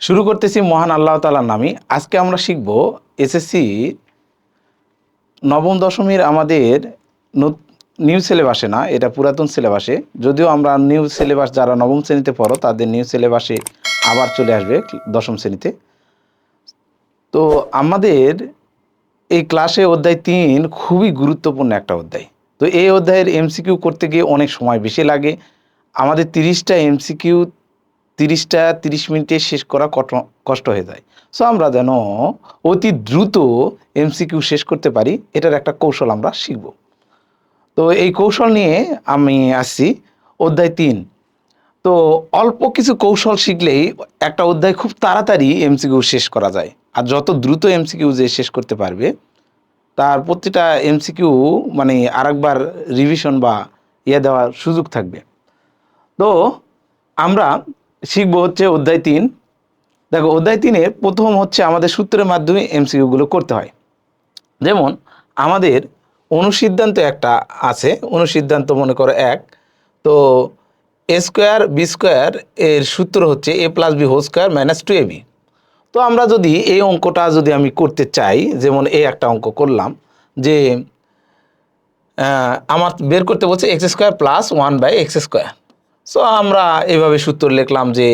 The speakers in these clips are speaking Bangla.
শুরু করতেছি মহান আল্লাহ তালার নামে। আজকে আমরা শিখব এসএসসি নবম দশমীর আমাদের নিউ সিলেবাসে না, এটা পুরাতন সিলেবাসে যদিও আমরা নিউ সিলেবাস যারা নবম শ্রেণীতে পড়ো, তাদের নিউ সিলেবাসে আবার চলে আসবে দশম শ্রেণীতে। তো আমাদের এই ক্লাসে অধ্যায় তিন খুবই গুরুত্বপূর্ণ একটা অধ্যায়। তো এই অধ্যায়ের এমসিকিউ করতে গিয়ে অনেক সময় বেশি লাগে। আমাদের তিরিশটা এমসিকিউ তিরিশটা, তিরিশ মিনিটে শেষ করা কষ্ট হয়ে যায়। সো আমরা যেন অতি দ্রুত এমসিকিউ শেষ করতে পারি, এটার একটা কৌশল আমরা শিখব। তো, এই কৌশল নিয়ে আমি আসছি অধ্যায় তিন। তো, অল্প কিছু কৌশল শিখলেই একটা অধ্যায় খুব তাড়াতাড়ি এমসিকিউ শেষ করা যায়। আর যত দ্রুত এমসিকিউ যে শেষ করতে পারবে, তার প্রতিটা এমসিকিউ মানে আরেকবার রিভিশন বা ইয়ে দেওয়ার সুযোগ থাকবে। তো, আমরা শিখব হচ্ছে অধ্যায় তিন। দেখো, অধ্যায় তিনে প্রথম হচ্ছে আমাদের সূত্রের মাধ্যমে এমসিকিউগুলো করতে হয়। যেমন, আমাদের অনুসিদ্ধান্ত একটা আছে, অনুসিদ্ধান্ত মনে করো এক। তো এ স্কোয়ার বি স্কোয়ার এর সূত্র হচ্ছে a plus b whole square minus two a b তো আমরা যদি এই অঙ্কটা যদি আমি করতে চাই, যেমন এই একটা অঙ্ক করলাম, যে আমার বের করতে বলছে x square plus one by x square so আমরা এভাবে সূত্র লিখলাম যে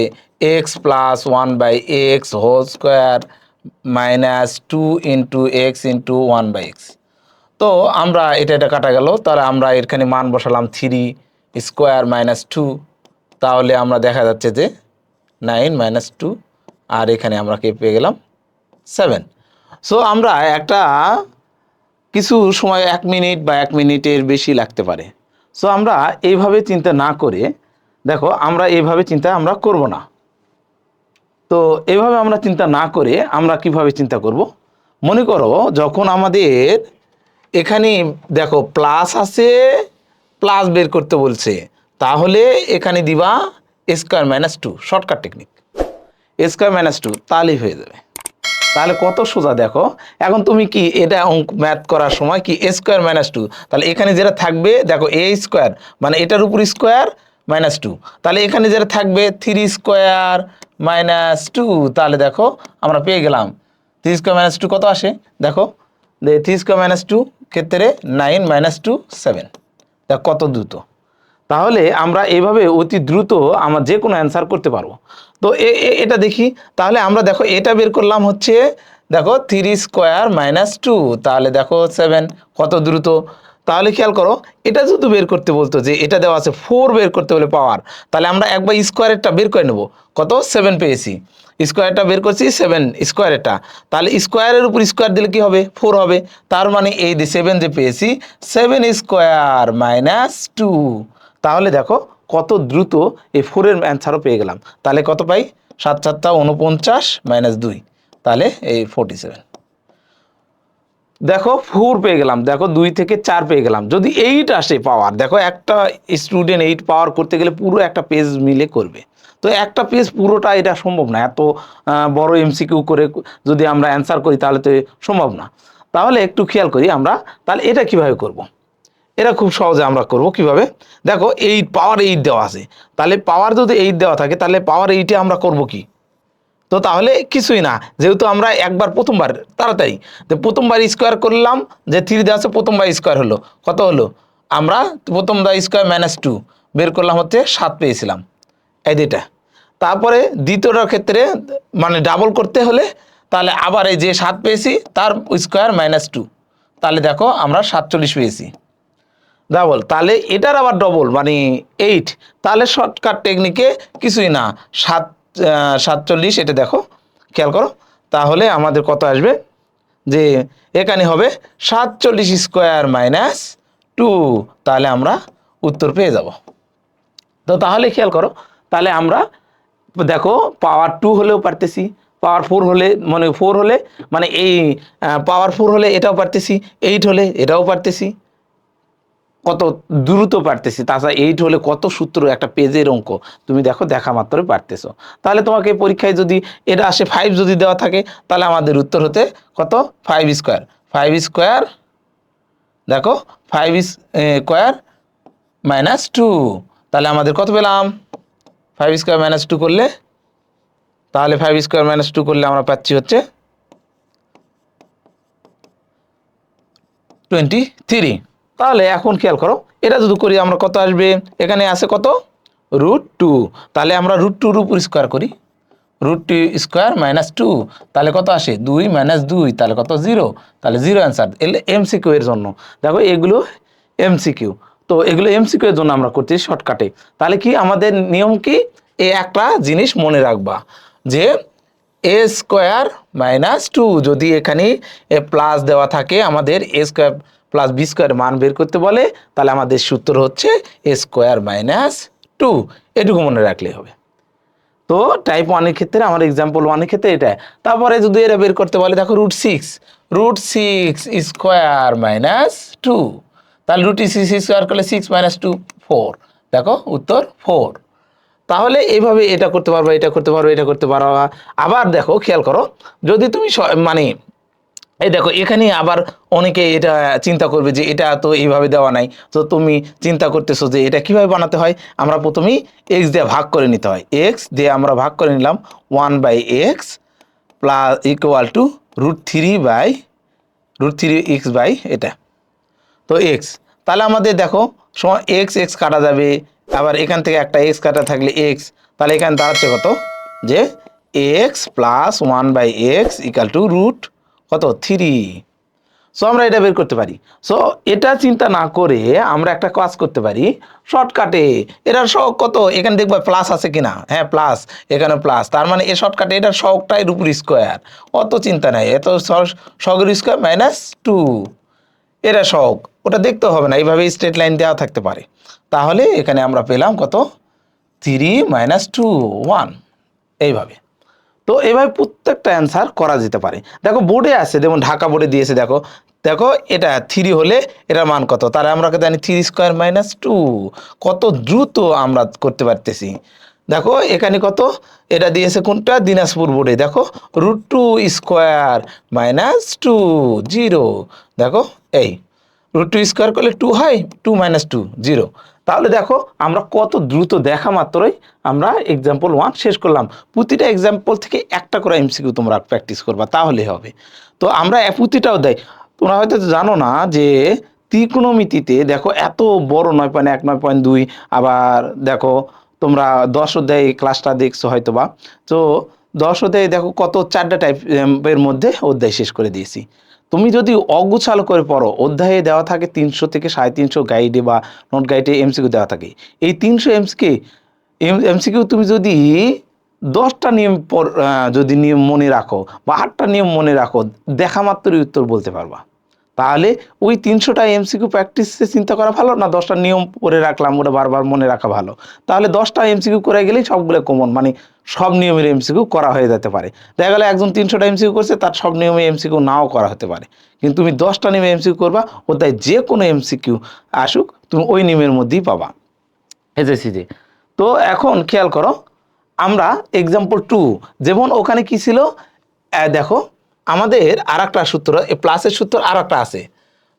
x plus one by x whole square minus two into x into one by x তো আমরা এটা এটা কাটা গেল, তাহলে আমরা এখানে মান বসালাম থ্রি স্কোয়ার মাইনাস টু তাহলে আমরা দেখা যাচ্ছে যে নাইন মাইনাস টু আর এখানে আমরা কে পেয়ে গেলাম? সেভেন সো আমরা একটা কিছু সময় এক মিনিট বা এক মিনিটের বেশি লাগতে পারে। সো আমরা এইভাবে চিন্তা না করে দেখো, আমরা এইভাবে চিন্তা আমরা করব না। তো এভাবে আমরা চিন্তা না করে আমরা কীভাবে চিন্তা করব? মনে করো, যখন আমাদের এখানে দেখো প্লাস আছে প্লাস বের করতে বলছে, তাহলে এখানে দিবা square minus two shortcut technique square minus two তাহলেই হয়ে যাবে। তাহলে কত সোজা দেখো, এখন তুমি কি এটা অঙ্ক ম্যাথ করার সময় কি স্কোয়ার মাইনাস টু তাহলে এখানে যেটা থাকবে, দেখো এ স্কোয়ার মানে এটার উপর স্কোয়ার মাইনাস টু তাহলে এখানে যেটা থাকবে থ্রি স্কোয়ার মাইনাস টু তাহলে দেখো আমরা পেয়ে গেলাম। থ্রি স্কোয়ার মাইনাস টু কত আসে? দেখো থ্রি স্কোয়ার মাইনাস টু ক্ষেত্রে নাইন মাইনাস টু সেভেন দেখ কত দ্রুত। তাহলে আমরা এইভাবে অতি দ্রুত আমার যে কোনো অ্যান্সার করতে পারব। তো এটা দেখি। তাহলে আমরা দেখো, এটা বের করলাম হচ্ছে, দেখো থ্রি স্কোয়ার মাইনাস টু তাহলে দেখো সেভেন কত দ্রুত? তাহলে খেয়াল করো, এটা যদি বের করতে বলতো যে এটা দেওয়া আছে ফোর বের করতে বলে পাওয়ার তাহলে আমরা একবার স্কোয়ারেরটা বের করে নেব। কত? সেভেন পেয়েছি। স্কোয়ারটা বের করছি সেভেন স্কোয়ারেরটা তাহলে স্কোয়ারের উপর স্কোয়ার দিলে কি হবে? ফোর হবে। তার মানে এই যে সেভেন যে পেয়েছি সেভেন স্কোয়ার মাইনাস টু তাহলে দেখো কত দ্রুত এই ফোরের অ্যান্সারও পেয়ে গেলাম। তাহলে কত পাই? সাত সাতটা উনপঞ্চাশ মাইনাস দুই। তাহলে এই ফোর্টি সেভেন দেখো ফোর পেয়ে গেলাম, দেখো দুই থেকে চার পেয়ে গেলাম। যদি এইট আসে পাওয়ার দেখো একটা স্টুডেন্ট এইট পাওয়ার করতে গেলে পুরো একটা পেজ মিলে করবে। তো একটা পেজ পুরোটা এটা সম্ভব না, এত বড় এমসিকিউ করে যদি আমরা অ্যান্সার করি তাহলে তো সম্ভব না। তাহলে একটু খেয়াল করি আমরা, তাহলে এটা কীভাবে করব। এটা খুব সহজে আমরা করব কীভাবে? দেখো এইট পাওয়ার এইট দেওয়া আছে। তাহলে পাওয়ার যদি এইট দেওয়া থাকে, তাহলে পাওয়ার এইটে আমরা করব কি? তো তাহলে কিছুই না, যেহেতু আমরা একবার প্রথমবার, তাড়াতাড়ি। তো প্রথমবার স্কোয়ার করলাম যে থ্রি দেওয়া আছে প্রথমবার স্কোয়ার হলো। কত হলো? আমরা প্রথমবার স্কোয়ার মাইনাস টু বের করলাম হচ্ছে সাত পেয়েছিলাম। এই দুইটা। তারপরে দ্বিতীয়টার ক্ষেত্রে মানে ডাবল করতে হলে তাহলে আবার এই যে সাত পেয়েছি, তার স্কোয়ার মাইনাস টু তাহলে দেখো আমরা সাতচল্লিশ পেয়েছি। ডাবল তাহলে এটার আবার ডবল মানে এইট তাহলে শর্টকাট টেকনিকে কিছুই না। সাত সাতচল্লিশ, এটা দেখো, খেয়াল করো। তাহলে আমাদের কত আসবে? যে এখানে হবে সাতচল্লিশ স্কোয়ার মাইনাস টু, তাহলে আমরা উত্তর পেয়ে যাব। তো তাহলে খেয়াল করো, তাহলে আমরা দেখো পাওয়ার টু হলেও পারতেছি পাওয়ার ফোর হলে মানে ফোর হলে মানে এই পাওয়ার ফোর হলে এটাও পারতেছি এইট হলে এটাও পারতেছি। কত দ্রুত পারতেছি, তাছাড়া এইট হলে কত সূত্র একটা পেজের অঙ্ক, তুমি দেখো দেখা মাত্রই পারতেছো। তাহলে তোমাকে পরীক্ষায় যদি এটা আসে ফাইভ যদি দেওয়া থাকে, তাহলে আমাদের উত্তর হতে কত? ফাইভ স্কোয়ার ফাইভ স্কোয়ার দেখো ফাইভ স্কোয়ার মাইনাস টু তাহলে আমাদের কত পেলাম? ফাইভ স্কোয়ার মাইনাস টু করলে, তাহলে ফাইভ স্কোয়ার মাইনাস টু করলে আমরা পাচ্ছি হচ্ছে টোয়েন্টি থ্রি তাহলে এখন খেয়াল করো, এটা যদি করি আমরা কত আসবে? এখানে আছে কত? রুট টু তাহলে আমরা রুট টুর উপর স্কোয়ার করি। Root two square minus two তাহলে কত আসে? দুই মাইনাস দুই। তাহলে কত? জিরো তাহলে জিরো অ্যান্সার এলে এমসিকিউ এর জন্য। দেখো, এগুলো এমসিকিউ তো এগুলো এমসিকিউ এর জন্য আমরা করছি শর্টকাটে তাহলে কি আমাদের নিয়ম কি? এ একটা জিনিস মনে রাখবা যে এ স্কোয়ার মাইনাস টু যদি এখানে এ প্লাস দেওয়া থাকে আমাদের a square plus b square মান বের করতে বলে, তাহলে আমাদের সূত্র হচ্ছে এ স্কোয়ার মাইনাস টু এটুকু মনে রাখলেই হবে। তো টাইপ ওয়ানের ক্ষেত্রে, আমার এক্সাম্পল ওয়ানের ক্ষেত্রে এটা। তারপরে যদি এরা বের করতে বলে, দেখো root six root six square minus two তাহলে রুট সিক্স স্কোয়ার করলে সিক্স মাইনাস টু ফোর দেখো, উত্তর ফোর তাহলে এইভাবে এটা করতে পারবে, এটা করতে পারবে, এটা করতে পারো আবার দেখো, খেয়াল করো, যদি তুমি মানে এই দেখো এখানে আবার অনেকে এটা চিন্তা করবে যে এটা তো এইভাবে দেওয়া নাই। তো তুমি চিন্তা করতেছো যে এটা কীভাবে বানাতে হয়? আমরা প্রথমেই এক্স দিয়ে ভাগ করে নিতে হয়। এক্স দিয়ে আমরা ভাগ করে নিলাম one by x plus equal to root three by root three x by এটা। তো এক্স তাহলে আমাদের দেখো, সময় এক্স এক্স কাটা যাবে, আবার এখান থেকে একটা এক্স কাটা থাকলে এক্স তাহলে এখানে দাঁড়াচ্ছে কত? যে x plus one by x equal to root কত? থ্রি সো আমরা এটা বের করতে পারি। সো এটা চিন্তা না করে আমরা একটা কাজ করতে পারি। শর্টকাটে এটার শখ কত? এখানে দেখবা প্লাস আছে কি না হ্যাঁ প্লাস এখানে প্লাস তার মানে এ শর্টকাটে এটার শখটাই রুপুর স্কোয়ার অত চিন্তা নাই। এত শখের স্কোয়ার মাইনাস টু এটা শখ। ওটা দেখতে হবে না। এইভাবে স্ট্রেট লাইন দেওয়া থাকতে পারে। তাহলে এখানে আমরা পেলাম কত? থ্রি মাইনাস টু ওয়ান এইভাবে। তো এভাবে প্রত্যেকটা অ্যান্সার করা যেতে পারে। দেখো বোর্ডে আছে, যেমন ঢাকা বোর্ডে দিয়েছে, দেখো। দেখো, এটা থ্রি হলে এটার মান কত? তাহলে আমরা জানি থ্রি স্কোয়ার মাইনাস টু কত দ্রুত আমরা করতে পারতেছি। দেখো, এখানে কত? এটা দিয়েছে কোনটা? দিনাজপুর বোর্ডে দেখো root two square minus two zero দেখো, এই। রুট টু স্কোয়ার করলে টু হয় টু মাইনাস টু জিরো তাহলে দেখো, আমরা কত দ্রুত দেখা মাত্রই আমরা এক্সাম্পল ওয়ান শেষ করলাম। প্রতিটা এক্সাম্পল থেকে একটা করে এমসিকিউ তোমরা প্র্যাকটিস করবা, তাহলে হবে। তো আমরা প্রতিটাও দেয় তোমরা হয়তো জানো না যে ত্রিকোণমিতিতে দেখো এত বড় নয় পয়েন্ট এক, নয় পয়েন্ট দুই, আবার দেখো তোমরা দশ অধ্যায় ক্লাসটা দেখছ হয়তো বা তো দশ অধ্যায়ে দেখো কত, চারটা টাইপের মধ্যে অধ্যায় শেষ করে দিয়েছি। তুমি যদি অগুছাল করে পড়ো, অধ্যায়ে দেওয়া থাকে তিনশো থেকে সাড়ে তিনশো গাইডে বা নোট গাইডে এমসিকিউ দেওয়া থাকে। এই তিনশো এমসিকে এমসিকিউ তুমি যদি দশটা নিয়ম যদি নিয়ম মনে রাখো বা আটটা নিয়ম মনে রাখো, দেখা মাত্রই উত্তর বলতে পারবা। তাহলে ওই তিনশোটা এমসিকিউ প্র্যাকটিসে চিন্তা করা ভালো না দশটা নিয়ম করে রাখলাম ওটা বারবার মনে রাখা ভালো? তাহলে দশটা এমসিকিউ করে গেলেই সবগুলো কমন মানে সব নিয়মের এমসিকিউ করা হয়ে যেতে পারে। দেখা গেলে একজন তিনশোটা এমসিকিউ করছে, তার সব নিয়মে এমসিকিউ নাও করা হতে পারে। কিন্তু তুমি দশটা নিয়মে এমসিকিউ করবা ওটাই যে কোনো এমসিকিউ আসুক, তুমি ওই নিয়মের মধ্যেই পাবা। যে তো এখন খেয়াল করো, আমরা এক্সাম্পল টু যেমন ওখানে কি ছিল? দেখো আমাদের আর একটা সূত্র প্লাসের সূত্র আর একটা আছে।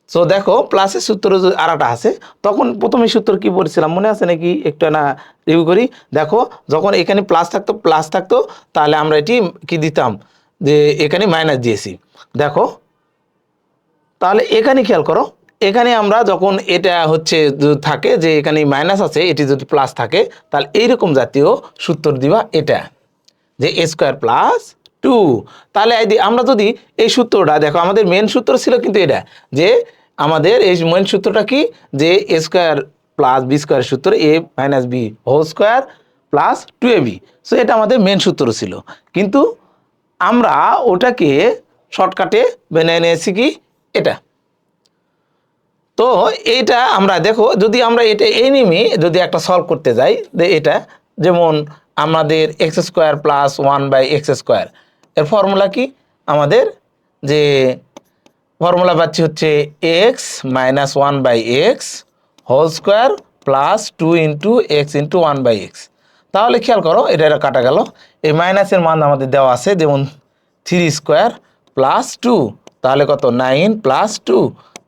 সো দেখো, প্লাসের সূত্র যদি আর একটা আছে, তখন প্রথমে সূত্র কি বলেছিলাম? মনে আছে নাকি? একটু না রিভিউ করি। দেখো, যখন এখানে প্লাস থাকতো প্লাস থাকতো, তাহলে আমরা এটি কি দিতাম? যে এখানে মাইনাস দিয়েছি। দেখো, তাহলে এখানে খেয়াল করো, এখানে আমরা যখন এটা হচ্ছে থাকে, যে এখানে মাইনাস আছে, এটি যদি প্লাস থাকে, তাহলে এইরকম জাতীয় সূত্র দিবা এটা, যে এ স্কোয়ার প্লাস টু। তাহলে আমরা যদি এই সূত্রটা, দেখো আমাদের মেন সূত্র ছিল কিন্তু এটা, যে আমাদের এই মেন সূত্রটা কি? যে a square plus b square সূত্র a minus b whole square plus two a b so এটা আমাদের মেন সূত্র ছিল। কিন্তু আমরা ওটাকে শর্টকাটে বেনে নিয়েছি কি? এটা। তো এইটা আমরা, দেখো, যদি আমরা এটা এই নিমে, যদি একটা সলভ করতে যাই এটা, যেমন আমাদের x square plus one by x square এর ফর্মুলা কি? আমাদের যে ফর্মুলা পাচ্ছি হচ্ছে x minus one by x whole square plus two into x into one by x তাহলে খেয়াল করো, এটা এটা কাটা গেল। এই মাইনাসের মান আমাদের দেওয়া আছে, যেমন থ্রি স্কোয়ার প্লাস টু তাহলে কত? নাইন প্লাস টু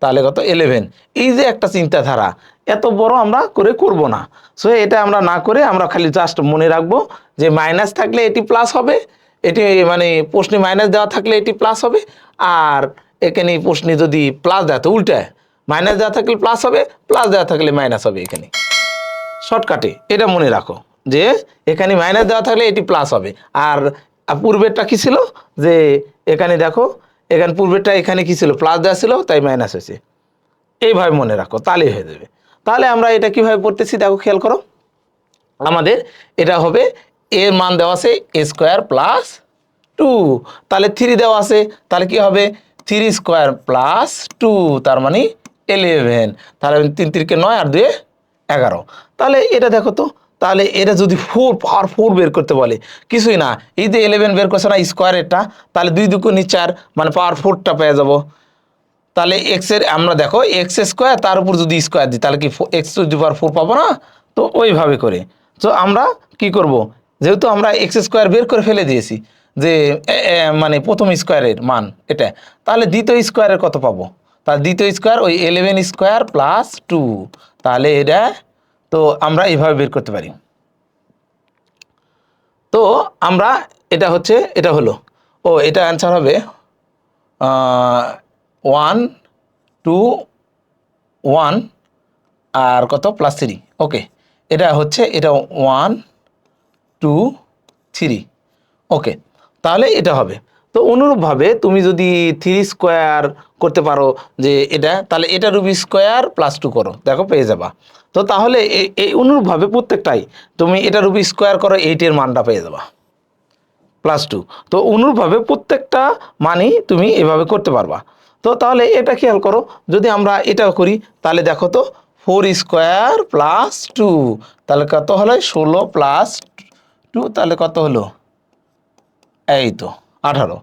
তাহলে কত? ইলেভেন এই যে একটা চিন্তাধারা, এত বড় আমরা করে করব না। সো এটা আমরা না করে আমরা খালি জাস্ট মনে রাখব যে মাইনাস থাকলে এটি প্লাস হবে এটি মানে প্রশ্নে মাইনাস দেওয়া থাকলে এটি প্লাস হবে, আর এখানে প্রশ্নে যদি প্লাস দেওয়া তো উল্টায় মাইনাস দেওয়া থাকলে প্লাস হবে প্লাস দেওয়া থাকলে মাইনাস হবে এখানে। শর্টকাটে এটা মনে রাখো যে এখানে মাইনাস দেওয়া থাকলে এটি প্লাস হবে। আর পূর্বেরটা কী ছিল? যে এখানে দেখো, এখানে পূর্বেরটা এখানে কী ছিল? প্লাস দেওয়া ছিল, তাই মাইনাস হয়েছে। এইভাবে মনে রাখো তাহলেই হয়ে যাবে। তাহলে আমরা এটা কীভাবে পড়তেছি, দেখো খেয়াল করো। আমাদের এটা হবে এর মান দেওয়া আছে এ স্কোয়ার প্লাস টু তাহলে থ্রি দেওয়া আছে, তাহলে কি হবে? থ্রি স্কোয়ার প্লাস টু তার মানে এলেভেন তাহলে তিন তিনকে নয় আর দুয়ে এগারো। তাহলে এটা দেখো তো, তাহলে এটা যদি ফোর পাওয়ার ফোর বের করতে বলে, কিছুই না। এই যে ইলেভেন বের করছে না স্কোয়ারেরটা তাহলে দুই দুকুনি চার মানে পাওয়ার ফোরটা পেয়ে যাব। তাহলে এক্সের আমরা দেখো এক্স স্কোয়ার তার উপর যদি স্কোয়ার দিই, তাহলে কি এক্স টু পাওয়ার ফোর পাবো না? তো ওইভাবে করে। তো আমরা কি করব? যেহেতু আমরা এক্স স্কোয়ার বের করে ফেলে দিয়েছি যে মানে প্রথম স্কোয়ারের মান এটা, তাহলে দ্বিতীয় স্কোয়ারের কত পাবো? তাহলে দ্বিতীয় স্কোয়ার ওই ইলেভেন স্কোয়ার প্লাস টু তাহলে এটা, তো আমরা এইভাবে বের করতে পারি। তো আমরা এটা হচ্ছে, এটা হলো। ও, এটা অ্যান্সার হবে ওয়ান টু ওয়ান আর কত? প্লাস থ্রি ওকে এটা হচ্ছে, এটা ওয়ান টু থ্রি ওকে তাহলে এটা হবে। তো অনুরূপভাবে তুমি যদি থ্রি স্কোয়ার করতে পারো যে এটা, তাহলে এটা রুবি স্কোয়ার প্লাস টু করো। দেখো, পেয়ে যাবা। তো তাহলে এই- অনুরূপভাবে প্রত্যেকটাই তুমি এটা রুবি স্কোয়ার করো এইটের মানটা পেয়ে যাবা। প্লাস টু তো অনুরূপভাবে প্রত্যেকটা মানই তুমি এভাবে করতে পারবা। তো তাহলে এটা খেয়াল করো, যদি আমরা এটাও করি, তাহলে দেখো তো ফোর স্কোয়ার প্লাস টু তাহলে কত হলো? ষোলো প্লাস টু, তাহলে কত হলো? এই তো, আঠারো।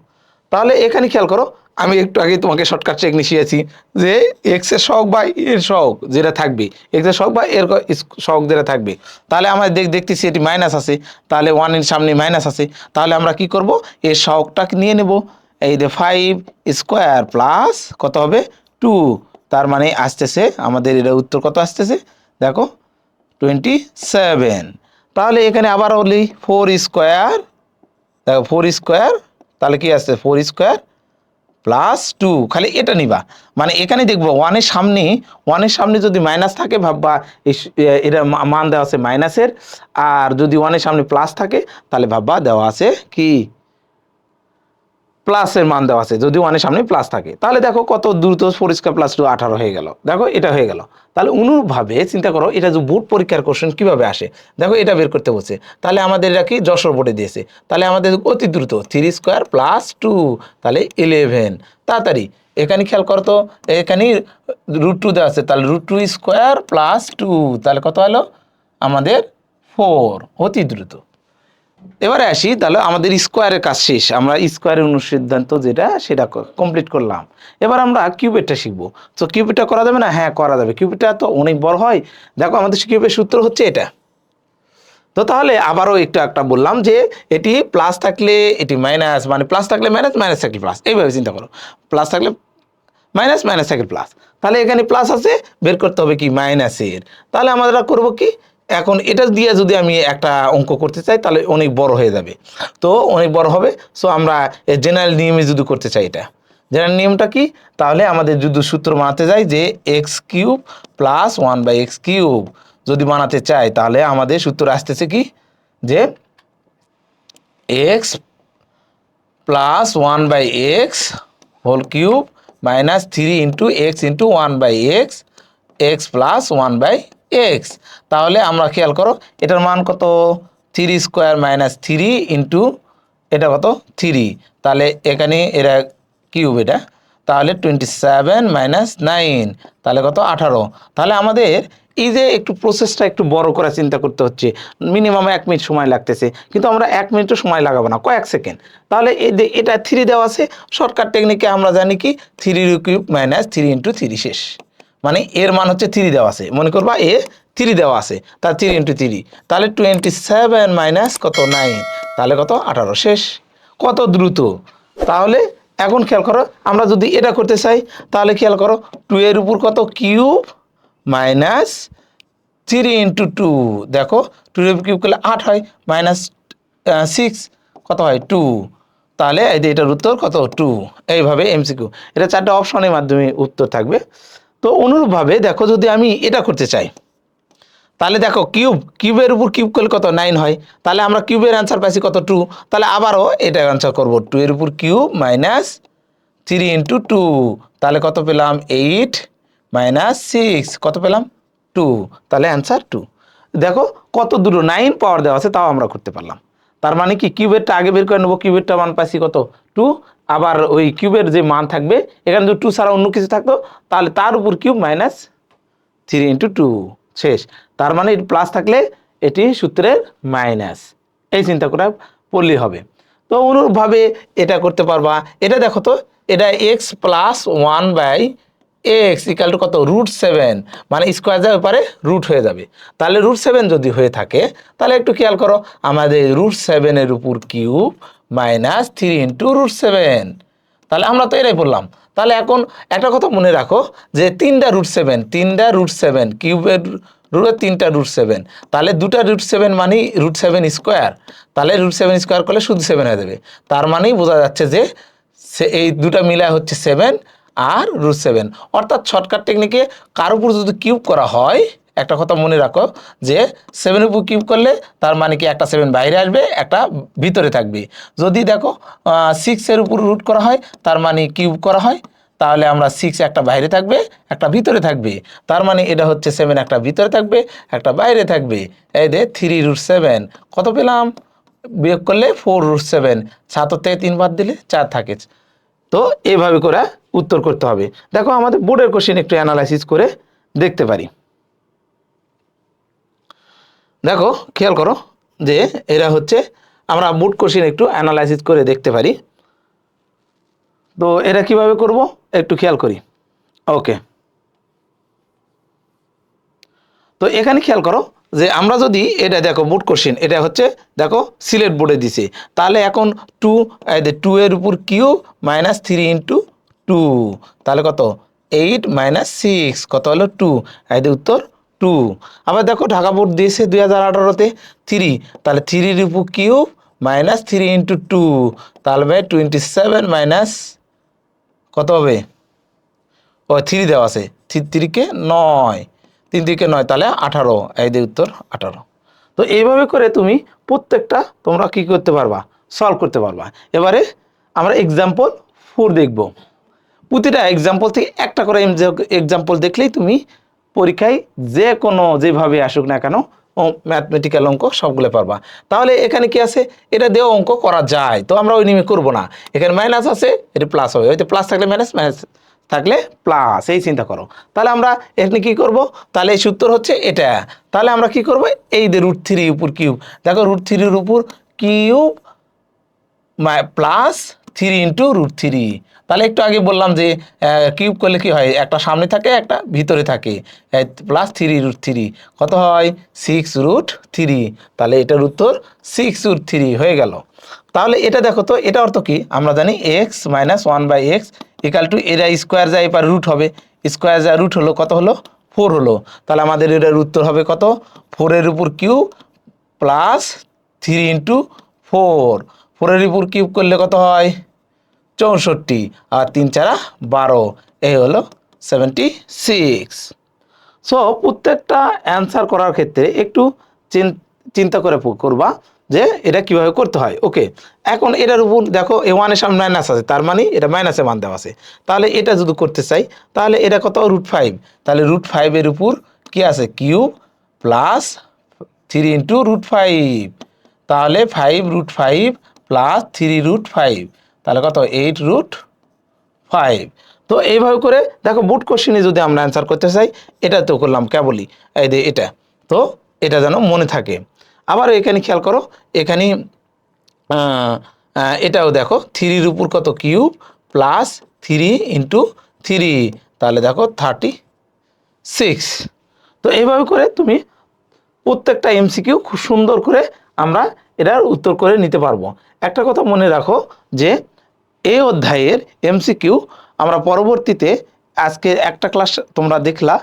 তাহলে এখানে খেয়াল করো, আমি একটু আগে তোমাকে শর্টকাট চেক শিখেছি যে এক্সের শখ বা এর শখ যেটা থাকবে এক্সের শখ বা এর শখ যেটা থাকবে। তাহলে আমরা দেখ দেখতেছি এটি মাইনাস আছে, তাহলে ওয়ানের সামনে মাইনাস আছে। তাহলে আমরা কি করব? এর শখটাকে নিয়ে নেব। এই যে ফাইভ স্কোয়ার প্লাস কত হবে? টু তার মানে আসতেছে, আমাদের এটা উত্তর কত আসতেছে? দেখো টোয়েন্টি সেভেন তাহলে এখানে আবার বলি ফোর স্কোয়ার, দেখো ফোর স্কোয়ার, তাহলে কি আসছে? ফোর স্কোয়ার প্লাস টু, খালি এটা নিবা। মানে এখানে দেখব ওয়ানের সামনে ওয়ানের সামনে যদি মাইনাস থাকে, ভাববা এটা মান দেওয়া আছে মাইনাসের, আর যদি ওয়ানের সামনে প্লাস থাকে, তাহলে ভাববা দেওয়া আছে কি? প্লাসের মান দেওয়া আছে। যদি ওয়ানের সামনে প্লাস থাকে। তাহলে দেখো কত দ্রুত পরিষ্কার প্লাস টু আঠারো হয়ে গেল। দেখো এটা হয়ে গেল। তাহলে অনুরূপভাবে চিন্তা করো, এটা যে বোর্ড পরীক্ষার কোশ্চেন কীভাবে আসে? দেখো এটা বের করতে বলছে। তাহলে আমাদের এটা কি? যশোর বোর্ডে দিয়েছে। তাহলে আমাদের অতি দ্রুত থ্রি স্কোয়ার প্লাস টু তাহলে ইলেভেন তাড়াতাড়ি, এখানে খেয়াল করো তো, এখানে রুট টু দেওয়া আছে। তাহলে root two square plus two তাহলে কত হলো? আমাদের ফোর অতি দ্রুত। এবারে আসি, তাহলে আমাদের স্কোয়ারের কাজ শেষ। আমরা স্কোয়ারের অনুসিদ্ধান্ত যেটা, সেটা কমপ্লিট করলাম। এবার আমরা কিউবেটটা শিখব। তো কিউবেটটা করা যাবে না? হ্যাঁ করা যাবে। কিউবেটটা তো অনেক বড় হয়। দেখো, আমাদের কিউবের সূত্র হচ্ছে এটা। তো তাহলে আবারও একটু একটা বললাম যে, এটি প্লাস থাকলে এটি মাইনাস মানে প্লাস থাকলে মাইনাস মাইনাস থাকলে প্লাস এইভাবে চিন্তা করো। প্লাস থাকলে মাইনাস মাইনাস থাকলে প্লাস তাহলে এখানে প্লাস আছে, বের করতে হবে কি? মাইনাসের তাহলে আমরা করব কি? এখন এটা দিয়ে যদি আমি একটা অঙ্ক করতে চাই, তাহলে অনেক বড় হয়ে যাবে। তো অনেক বড় হবে। সো আমরা জেনারেল নিয়মে যদি করতে চাই এটা। জেনারেল নিয়মটা কি? তাহলে আমাদের যদি সূত্র বানাতে যাই যে x cube plus one by x cube যদি বানাতে চাই, তাহলে আমাদের সূত্র আসতেছে কি? যে x plus one by x whole cube minus three into x into one by x x plus one by x তাহলে আমরা খেয়াল করো, এটার মান কত? Three square minus three into এটা কত? থ্রি তাহলে এখানে এরা কিউব এটা। তাহলে টোয়েন্টি সেভেন মাইনাস নাইন তাহলে কত? আঠারো। তাহলে আমাদের এই যে একটু প্রসেসটা একটু বড় করে চিন্তা করতে হচ্ছে। মিনিমাম এক মিনিট সময় লাগতেছে। কিন্তু আমরা এক মিনিটও সময় লাগাবো না, কয়েক সেকেন্ড তাহলে এটা থ্রি দেওয়া আছে শর্টকাট টেকনিকে আমরা জানি কি? Three cube minus three into three শেষ। মানে এর মান হচ্ছে থ্রি দেওয়া আছে। মনে করবা এ থ্রি দেওয়া আছে। তার থ্রি ইন্টু থ্রি তাহলে টোয়েন্টি সেভেন মাইনাস কত? নাইন তাহলে কত? আঠারো। শেষ। কত দ্রুত? তাহলে এখন খেয়াল করো, আমরা যদি এটা করতে চাই, তাহলে খেয়াল করো টু এর উপর কত? Cube minus three into two দেখো টু এর কিউব করলে আট হয় মাইনাস সিক্স কত হয়? টু তাহলে এটার উত্তর কত? টু এইভাবে এমসিকিউ এটা চারটে অপশনের মাধ্যমে উত্তর থাকবে। তো অনুরূপভাবে দেখো যদি আমি এটা করতে চাই, তাহলে দেখো কিউব কিউবের উপর কিউব করলে কত? নাইন হয়। তাহলে আমরা কিউবের অ্যান্সার পাইছি কত? টু তাহলে আবারও এটা অ্যান্সার করব। টু এর উপর cube minus three into two তাহলে কত পেলাম? এইট মাইনাস সিক্স কত পেলাম? টু তাহলে অ্যান্সার টু দেখো কত দুটো? নাইন পাওয়ার দেওয়া আছে, তাও আমরা করতে পারলাম। তার মানে কি? কিউবেরটা আগে বের করে নেব। কিউবেরটা মান পাইছি কত? টু আবার ওই কিউবের যে মান থাকবে, এখানে যদি টু ছাড়া অন্য কিছু থাকতো, তাহলে তার উপর cube minus three into two শেষ। তার মানে প্লাস থাকলে এটি সূত্রের মাইনাস এই চিন্তা করে পড়লেই হবে। তো অনুরূপভাবে এটা করতে পারবা। এটা দেখো তো, এটা x plus one by x equal to কত? রুট সেভেন মানে স্কোয়ার যাবে পারে রুট হয়ে যাবে। তাহলে রুট সেভেন যদি হয়ে থাকে, তাহলে একটু খেয়াল করো, আমাদের রুট সেভেনের উপর cube minus three into root seven তাহলে আমরা তো এটাই বললাম। তাহলে এখন একটা কথা মনে রাখো যে তিনটা রুট সেভেন তিনটা রুট সেভেন কিউবের রুটে তিনটা রুট সেভেন তাহলে দুটা রুট সেভেন মানেই রুট সেভেন স্কোয়ার তাহলে রুট সেভেন স্কোয়ার করলে শুধু সেভেন হয়ে যাবে। তার মানেই বোঝা যাচ্ছে যে সে এই দুটা মিলা হচ্ছে সেভেন আর রুট সেভেন অর্থাৎ শর্টকাট টেকনিকে কার উপর যদি কিউব করা হয় একটা কথা মনে রাখো যে সেভেন উপর কিউব করলে তার মানে কি একটা সেভেন বাইরে আসবে, একটা ভিতরে থাকবে। যদি দেখো সিক্সের উপর রুট করা হয়, তার মানে কিউব করা হয়, তাহলে আমরা সিক্স একটা বাইরে থাকবে, একটা ভিতরে থাকবে। তার মানে এটা হচ্ছে সেভেন একটা ভিতরে থাকবে, একটা বাইরে থাকবে। এই দে থ্রি রুট সেভেন কত পেলাম? বিয়োগ করলে ফোর রুট সেভেন সাতর থেকে তিন বাদ দিলে চার থাকে। তো এইভাবে করে উত্তর করতে হবে। দেখো আমাদের বোর্ডের কোশ্চেন একটু অ্যানালাইসিস করে দেখতে পারি। দেখো, খেয়াল করো যে এরা হচ্ছে, আমরা বোর্ড কোশ্চেন একটু অ্যানালাইসিস করে দেখতে পারি। তো এটা কীভাবে করব? একটু খেয়াল করি। ওকে। তো এখানে খেয়াল করো যে আমরা যদি এটা দেখো বোর্ড কোশ্চেন এটা হচ্ছে, দেখো, সিলেট বোর্ডে দিছে। তাহলে এখন টু টু এর উপর cube minus three into two তাহলে কত? এইট মাইনাস সিক্স কত হলো টু এদের উত্তর টু। আবার দেখো ঢাকা বোর্ড দিয়েছে দুই হাজার আঠারোতে থ্রি তাহলে থ্রির উপর cube minus three into two তাহলে ভাই টোয়েন্টি সেভেন মাইনাস কত হবে? ও থ্রি দেওয়া আছে। থ্রি থ্রিকে নয়। তিন দিকে নয়, তাহলে আঠারো। এই দিয়ে উত্তর, আঠারো। তো এইভাবে করে তুমি প্রত্যেকটা তোমরা কি করতে পারবা? সলভ করতে পারবা। এবারে আমরা এক্সাম্পল ফোর দেখব। প্রতিটা এক্সাম্পল থেকে একটা করে এক্সাম্পল দেখলেই তুমি পরীক্ষায় যে কোনো যেভাবে আসুক না কেন ম্যাথমেটিক্যাল অঙ্ক সবগুলো পারবা। তাহলে এখানে কি আছে? এটা দিয়েও অঙ্ক করা যায়, তো আমরা ওই নিয়মে করব না। এখানে মাইনাস আছে, এটা প্লাস হবে। হয়তো প্লাস থাকলে মাইনাস মাইনাস থাকলে প্লাস এই চিন্তা করো। তাহলে আমরা এখানে কি করব? তাহলে এই সূত্র হচ্ছে এটা। তাহলে আমরা কি করব? এই যে রুট থ্রি উপর কিউব দেখো রুট থ্রির উপর cube plus three into root three তাহলে একটু আগে বললাম যে কিউব করলে কি হয়? একটা সামনে থাকে, একটা ভিতরে থাকে। প্লাস থ্রি রুট থ্রি কত হয়? সিক্স রুট থ্রি তাহলে এটার উত্তর সিক্স রুট থ্রি হয়ে গেল। তাহলে এটা দেখো তো, এটা অর্থ কি? আমরা জানি x minus one by x equal to এরা স্কোয়ার যায় এবার রুট হবে। স্কোয়ার যায় রুট হলো, কত হলো? ফোর হলো। তাহলে আমাদের এটার উত্তর হবে কত? ফোরের উপর cube plus three into four ফোরের উপর কিউব করলে কত হয়? চৌষট্টি আর তিন চারা বারো। এই হলো সেভেন্টি সিক্স সো প্রত্যেকটা অ্যান্সার করার ক্ষেত্রে একটু চিন- চিন্তা করে করবা যে এটা কীভাবে করতে হয়। ওকে এখন এটার উপর দেখো, এ ওয়ানের সামনে মাইনাস আছে, তার মানে এটা মাইনাসে মান দেওয়া আছে। তাহলে এটা যদি করতে চাই, তাহলে এটা কত? রুট ফাইভ তাহলে রুট ফাইভের উপর কি আছে? Cube plus three into root five তাহলে five root five plus three root five তাহলে কত? এইট রুট ফাইভ তো এইভাবে করে দেখো বুট কোশ্চেনে যদি আমরা অ্যান্সার করতে চাই, এটা তো করলাম কেবলই। এই যে এটা। তো এটা যেন মনে থাকে। আবার এখানে খেয়াল করো, এখানে এটাও দেখো থ্রির উপর কত? Cube plus three into three তাহলে দেখো থার্টি সিক্স তো এইভাবে করে তুমি প্রত্যেকটা এমসিকিউ খুব সুন্দর করে আমরা এটার উত্তর করে নিতে পারব। একটা কথা মনে রাখো যে এই অধ্যায়ের এমসিকিউ আমরা পরবর্তীতে আজকে একটা ক্লাস তোমরা দেখলা।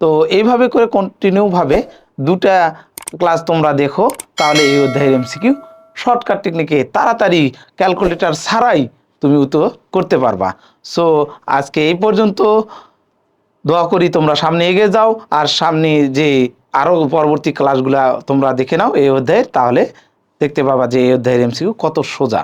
তো এইভাবে করে কন্টিনিউভাবে দুটা ক্লাস তোমরা দেখো, তাহলে এই অধ্যায়ের এমসিকিউ শর্টকাট টেকনিকে তাড়াতাড়ি ক্যালকুলেটর ছাড়াই তুমি উত্তর করতে পারবা। সো আজকে এই পর্যন্ত দোয়া করি তোমরা সামনে এগিয়ে যাও, আর সামনে যে আরও পরবর্তী ক্লাসগুলা তোমরা দেখে নাও এই অধ্যায়ের, তাহলে দেখতে পাবা যে এই অধ্যায়ের এমসিকিউ কত সোজা।